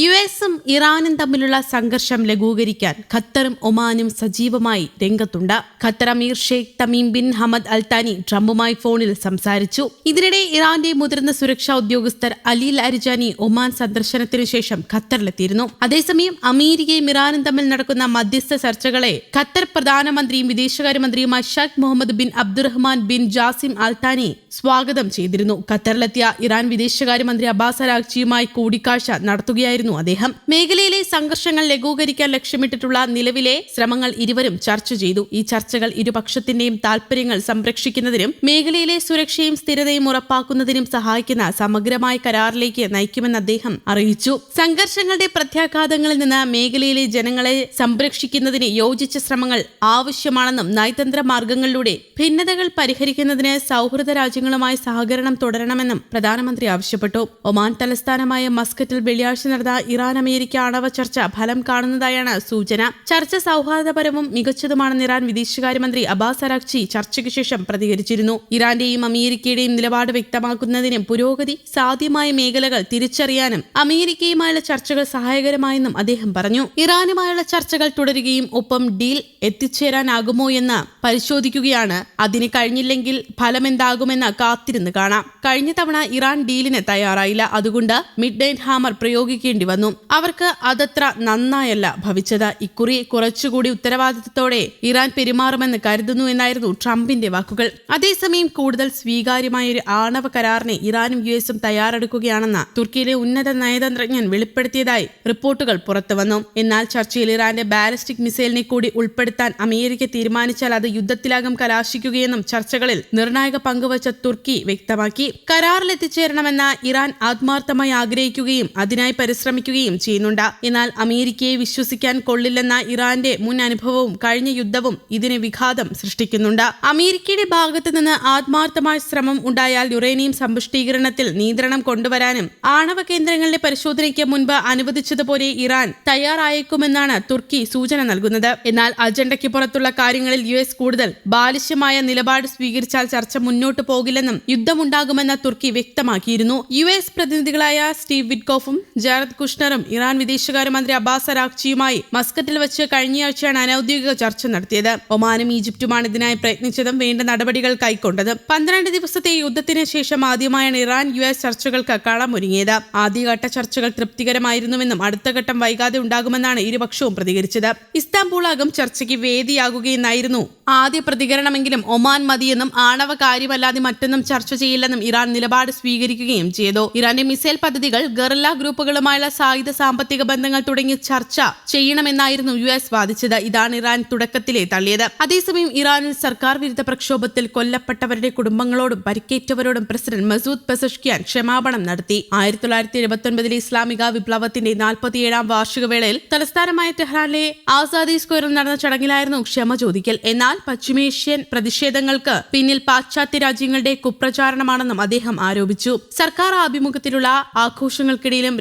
U എസും ഇറാനും തമ്മിലുള്ള സംഘർഷം ലഘൂകരിക്കാൻ ഖത്തറും ഒമാനും സജീവമായി രംഗത്തുണ്ട്. ഖത്തർ അമീർ Sheikh Tamim bin Hamad Al Thani ട്രംപുമായി ഫോണിൽ സംസാരിച്ചു. ഇതിനിടെ ഇറാന്റെ മുതിർന്ന സുരക്ഷാ ഉദ്യോഗസ്ഥർ അലീൽ അരിജാനി ഒമാൻ സന്ദർശനത്തിനു ശേഷം ഖത്തറിലെത്തിയിരുന്നു. അതേസമയം അമേരിക്കയും ഇറാനും തമ്മിൽ നടക്കുന്ന മധ്യസ്ഥ ചർച്ചകളെ ഖത്തർ പ്രധാനമന്ത്രിയും വിദേശകാര്യമന്ത്രിയുമായ Sheikh Muhammad bin Abdulrahman bin Jassim Al Thani സ്വാഗതം ചെയ്തിരുന്നു. ഖത്തറിലെത്തിയ ഇറാൻ വിദേശകാര്യമന്ത്രി അബ്ബാസ് അരാക്ചിയുമായി കൂടിക്കാഴ്ച നടത്തുകയായിരുന്നു. അദ്ദേഹം മേഖലയിലെ സംഘർഷങ്ങൾ ലഘൂകരിക്കാൻ ലക്ഷ്യമിട്ടിട്ടുള്ള നിലവിലെ ശ്രമങ്ങൾ ഇരുവരും ചർച്ച ചെയ്തു. ഈ ചർച്ചകൾ ഇരുപക്ഷത്തിന്റെയും താൽപര്യങ്ങൾ സംരക്ഷിക്കുന്നതിനും മേഖലയിലെ സുരക്ഷയും സ്ഥിരതയും ഉറപ്പാക്കുന്നതിനും സഹായിക്കുന്ന സമഗ്രമായ കരാറിലേക്ക് നയിക്കുമെന്ന് അദ്ദേഹം അറിയിച്ചു. സംഘർഷങ്ങളുടെ പ്രത്യാഘാതങ്ങളിൽ നിന്ന് മേഖലയിലെ ജനങ്ങളെ സംരക്ഷിക്കുന്നതിന് യോജിച്ച ശ്രമങ്ങൾ ആവശ്യമാണെന്നും നയതന്ത്ര മാർഗങ്ങളിലൂടെ ഭിന്നതകൾ പരിഹരിക്കുന്നതിന് സൗഹൃദ രാജ്യങ്ങളുമായി സഹകരണം തുടരണമെന്നും പ്രധാനമന്ത്രി ആവശ്യപ്പെട്ടു. ഒമാൻ തലസ്ഥാനമായ മസ്കറ്റിൽ വെള്ളിയാഴ്ച നടന്ന ഇറാൻ അമേരിക്ക ആണവ ചർച്ച ഫലം കാണുന്നതായാണ് സൂചന. ചർച്ച സൗഹാർദ്ദപരവും മികച്ചതുമാണെന്ന് ഇറാൻ വിദേശകാര്യമന്ത്രി അബ്ബാസ് അറാഖ്ചി ചർച്ചയ്ക്ക് ശേഷം പ്രതികരിച്ചിരുന്നു. ഇറാന്റെയും അമേരിക്കയുടെയും നിലപാട് വ്യക്തമാക്കുന്നതിനും പുരോഗതി സാധ്യമായ മേഖലകൾ തിരിച്ചറിയാനും അമേരിക്കയുമായുള്ള ചർച്ചകൾ സഹായകരമായെന്നും അദ്ദേഹം പറഞ്ഞു. ഇറാനുമായുള്ള ചർച്ചകൾ തുടരുകയും ഒപ്പം ഡീൽ എത്തിച്ചേരാനാകുമോ എന്ന് പരിശോധിക്കുകയാണ്. അതിന് കഴിഞ്ഞില്ലെങ്കിൽ ഫലമെന്താകുമെന്ന് കാത്തിരുന്ന് കാണാം. കഴിഞ്ഞ തവണ ഇറാൻ ഡീലിന് തയ്യാറായില്ല. അതുകൊണ്ട് മിഡ് ഹാമർ പ്രയോഗിക്കേണ്ടി വന്നു. അവർക്ക് അതത്ര നന്നായല്ല ഭവിച്ചത്. ഇക്കുറി കുറച്ചുകൂടി ഉത്തരവാദിത്തത്തോടെ ഇറാൻ പെരുമാറുമെന്ന് കരുതുന്നു എന്നായിരുന്നു ട്രംപിന്റെ വാക്കുകൾ. അതേസമയം കൂടുതൽ സ്വീകാര്യമായ ഒരു ആണവ കരാറിനെ ഇറാനും യു എസും തയ്യാറെടുക്കുകയാണെന്ന് തുർക്കിയിലെ ഉന്നത നയതന്ത്രജ്ഞൻ വെളിപ്പെടുത്തിയതായി റിപ്പോർട്ടുകൾ പുറത്തുവന്നു. എന്നാൽ ചർച്ചയിൽ ഇറാന്റെ ബാലിസ്റ്റിക് മിസൈലിനെ കൂടി ഉൾപ്പെടുത്താൻ അമേരിക്ക തീരുമാനിച്ചാൽ അത് യുദ്ധത്തിലാകും കലാശിക്കുകയെന്നും ചർച്ചകളിൽ നിർണായക പങ്കുവച്ച തുർക്കി വ്യക്തമാക്കി. കരാറിലെത്തിച്ചേരണമെന്ന് ഇറാൻ ആത്മാർത്ഥമായി ആഗ്രഹിക്കുകയും അതിനായി പരിശ്രമിക്കുകയും ചെയ്യുന്നുണ്ട്. എന്നാൽ അമേരിക്കയെ വിശ്വസിക്കാൻ കൊള്ളില്ലെന്ന ഇറാന്റെ മുൻ അനുഭവവും കഴിഞ്ഞ യുദ്ധവും ഇതിന് വിഘാതം സൃഷ്ടിക്കുന്നുണ്ട്. അമേരിക്കയുടെ ഭാഗത്തു നിന്ന് ആത്മാർത്ഥമായ ശ്രമം ഉണ്ടായാൽ യുറേനിയം സമ്പുഷ്ടീകരണത്തിൽ നിയന്ത്രണം കൊണ്ടുവരാനും ആണവ കേന്ദ്രങ്ങളുടെ പരിശോധനയ്ക്ക് മുൻപ് അനുവദിച്ചതുപോലെ ഇറാൻ തയ്യാറായേക്കുമെന്നാണ് തുർക്കി സൂചന നൽകുന്നത്. എന്നാൽ അജണ്ടയ്ക്ക് പുറത്തുള്ള കാര്യങ്ങളിൽ യു എസ് കൂടുതൽ ബാലിശ്യമായ നിലപാട് സ്വീകരിച്ചാൽ ചർച്ച മുന്നോട്ട് പോകില്ലെന്നും യുദ്ധമുണ്ടാകുമെന്ന് തുർക്കി വ്യക്തമാക്കിയിരുന്നു. യു എസ് പ്രതിനിധികളായ സ്റ്റീവ് വിറ്റ്കോഫും ജാരദ് കുഷ്ണറും ഇറാൻ വിദേശകാര്യമന്ത്രി അബ്ബാസ് അറാഖ്ചിയുമായി മസ്കറ്റിൽ വെച്ച് കഴിഞ്ഞയാഴ്ചയാണ് അനൌദ്യോഗിക ചർച്ച നടത്തിയത്. ഒമാനും ഈജിപ്തുമാണ് ഇതിനായി പ്രയത്നിച്ചതും വേണ്ട നടപടികൾ കൈക്കൊണ്ടത്. പന്ത്രണ്ട് ദിവസത്തെ യുദ്ധത്തിന് ശേഷം ആദ്യമായാണ് ഇറാൻ യു എസ് ചർച്ചകൾക്ക് കളമൊരുങ്ങിയത് ആദ്യഘട്ട ചർച്ചകൾ തൃപ്തികരമായിരുന്നുവെന്നും അടുത്ത ഘട്ടം വൈകാതെ ഉണ്ടാകുമെന്നാണ് ഇരുപക്ഷവും പ്രതികരിച്ചത്. ഇസ്താംബൂളാകും ചർച്ചയ്ക്ക് വേദിയാകുകയെന്നായിരുന്നു ആദ്യ പ്രതികരണമെങ്കിലും ഒമാൻ മതിയെന്നും ആണവ കാര്യമല്ലാതെ മറ്റൊന്നും ചർച്ച ചെയ്യില്ലെന്നും ഇറാൻ നിലപാട് സ്വീകരിക്കുകയും ചെയ്തു. ഇറാന്റെ മിസൈൽ പദ്ധതികൾ ഗറില്ല ഗ്രൂപ്പുകളുമായുള്ള സായുധ സാമ്പത്തിക ബന്ധങ്ങൾ തുടങ്ങി ചർച്ച ചെയ്യണമെന്നായിരുന്നു യു എസ് വാദിച്ചത്. ഇതാണ് ഇറാൻ തുടക്കത്തിലെ തള്ളിയത്. അതേസമയം ഇറാനിൽ സർക്കാർ വിരുദ്ധ പ്രക്ഷോഭത്തിൽ കൊല്ലപ്പെട്ടവരുടെ കുടുംബങ്ങളോടും പരിക്കേറ്റവരോടും പ്രസിഡന്റ് മസൂദ് പെസഷ്കിയാൻ ക്ഷമാപണം നടത്തി. ആയിരത്തി തൊള്ളായിരത്തി എഴുപത്തൊൻപതിലെ ഇസ്ലാമിക വിപ്ലവത്തിന്റെ നാൽപ്പത്തിയേഴാം വാർഷിക വേളയിൽ തലസ്ഥാനമായ ടെഹ്റാനിലെ ആസാദി സ്ക്വയറിൽ നടന്ന ചടങ്ങിലായിരുന്നു ക്ഷമ ചോദിക്കൽ. എന്നാൽ പശ്ചിമേഷ്യൻ പ്രതിഷേധങ്ങൾക്ക് പിന്നിൽ പാശ്ചാത്യ രാജ്യങ്ങളുടെ കുപ്രചാരണമാണെന്നും അദ്ദേഹം ആരോപിച്ചു. സർക്കാർ ആഭിമുഖ്യത്തിലുള്ള ആഘോഷങ്ങൾക്കിടയിലും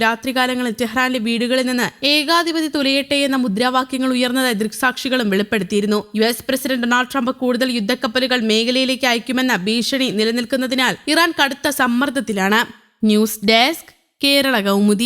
രാത്രികാലങ്ങളിൽ ടെഹ്റാന്റെ വീടുകളിൽ നിന്ന് ഏകാധിപതി തുലയട്ടെ എന്ന മുദ്രാവാക്യങ്ങൾ ഉയർന്നതായി ദൃക്സാക്ഷികളും വെളിപ്പെടുത്തിയിരുന്നു. U S president Donald Trump കൂടുതൽ യുദ്ധക്കപ്പലുകൾ മേഖലയിലേക്ക് അയക്കുമെന്ന ഭീഷണി നിലനിൽക്കുന്നതിനാൽ ഇറാൻ കടുത്ത സമ്മർദ്ദത്തിലാണ്. News desk Kerala Kaumudi.